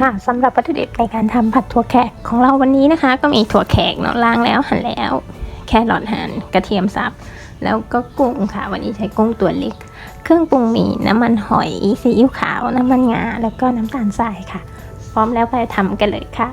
ค่ะสำหรับวัตถุดิบในการทำผัดถั่วแขกของเราวันนี้นะคะ ก็มีถั่วแขกเนาะล้างแล้วหั่นแล้ว แครอทหั่นกระเทียมสับ แล้วก็กุ้งค่ะ วันนี้ใช้กุ้งตัวเล็ก เครื่องปรุงมีน้ำมันหอยซีอิ๊วขาว น้ำมันงา แล้วก็น้ำตาลทรายค่ะ พร้อมแล้วไปทำกันเลยค่ะ